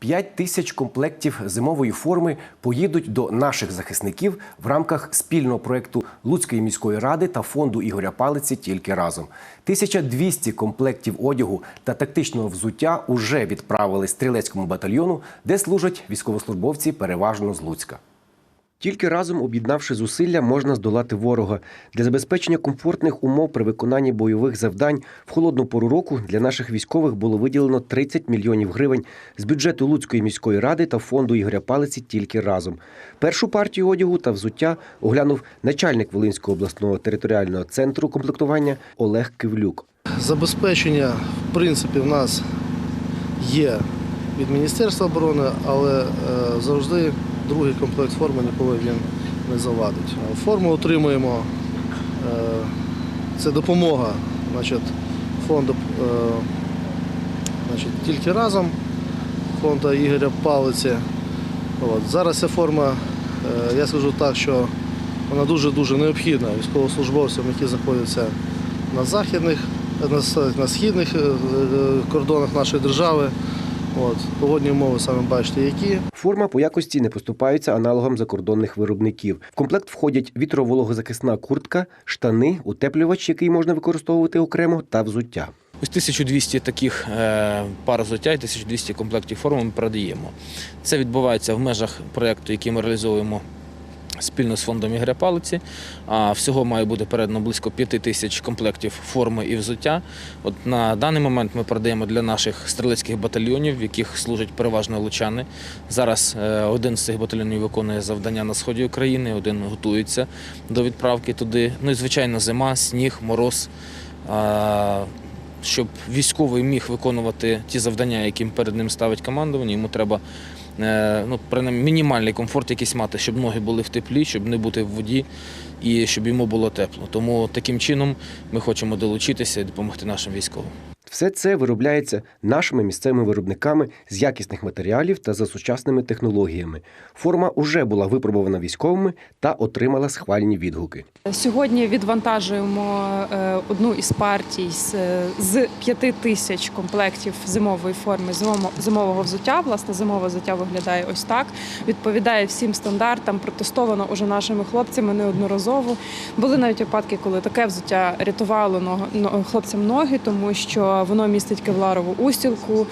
5 тисяч комплектів зимової форми поїдуть до наших захисників в рамках спільного проєкту Луцької міської ради та фонду Ігоря Палиці тільки разом. 1200 комплектів одягу та тактичного взуття уже відправили стрілецькому батальйону, де служать військовослужбовці переважно з Луцька. Тільки разом, об'єднавши зусилля, можна здолати ворога. Для забезпечення комфортних умов при виконанні бойових завдань в холодну пору року для наших військових було виділено 30 мільйонів гривень з бюджету Луцької міської ради та фонду Ігоря Палиці тільки разом. Першу партію одягу та взуття оглянув начальник Волинського обласного територіального центру комплектування Олег Кивлюк. Забезпечення, в принципі, в нас є від Міністерства оборони, але е, завжди другий комплект форми ніколи він не завадить. Е, Форму отримуємо, е, це допомога фонду тільки разом, фонду Ігоря Палиці. Зараз ця форма, я скажу так, що вона дуже-дуже необхідна військовослужбовцям, які знаходяться на західних, на, східних кордонах нашої держави. От. Погодні умови саме бачите, які. Форма по якості не поступаються аналогам закордонних виробників. В комплект входять вітровологозахисна куртка, штани, утеплювач, який можна використовувати окремо, та взуття. Ось 1200 таких е, пар взуття і 1200 комплектів форми ми продаємо. Це відбувається в межах проєкту, який ми реалізовуємо спільно з фондом Ігоря Палиці. Всього має бути передано близько 5 тисяч комплектів форми і взуття. От на даний момент ми продаємо для наших стрілецьких батальйонів, в яких служать переважно лучани. Зараз е, один з цих батальйонів виконує завдання на сході України, один готується до відправки туди. Ну і звичайно, зима, сніг, мороз. Щоб військовий міг виконувати ті завдання, які перед ним ставить командування, йому треба ну, принаймні, мінімальний комфорт якийсь мати, щоб ноги були в теплі, щоб не бути в воді і щоб йому було тепло. Тому таким чином ми хочемо долучитися і допомогти нашим військовим. Все це виробляється нашими місцевими виробниками з якісних матеріалів та за сучасними технологіями. Форма уже була випробована військовими та отримала схвальні відгуки. Сьогодні відвантажуємо е, одну із партій з, з п'яти тисяч комплектів зимової форми зимово- зимового взуття. Власне, зимове взуття виглядає ось так. Відповідає всім стандартам, протестовано уже нашими хлопцями неодноразово. Були навіть випадки, коли таке взуття рятувало хлопцям ноги, тому що воно містить кевларову устілку,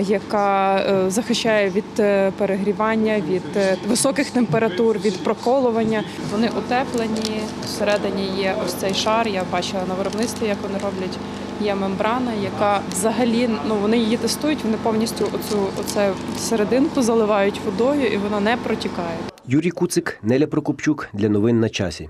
яка е, захищає від е, перегрівання, від е, високих температур, від проколування. Вони утеплені. Всередині є ось цей шар. Я бачила на виробництві, як вони роблять. Є мембрана, яка взагалі ну вони її тестують. Вони повністю оцю оце серединку заливають водою, і вона не протікає. Юрій Куцик, Неля Прокопчук для новин на часі.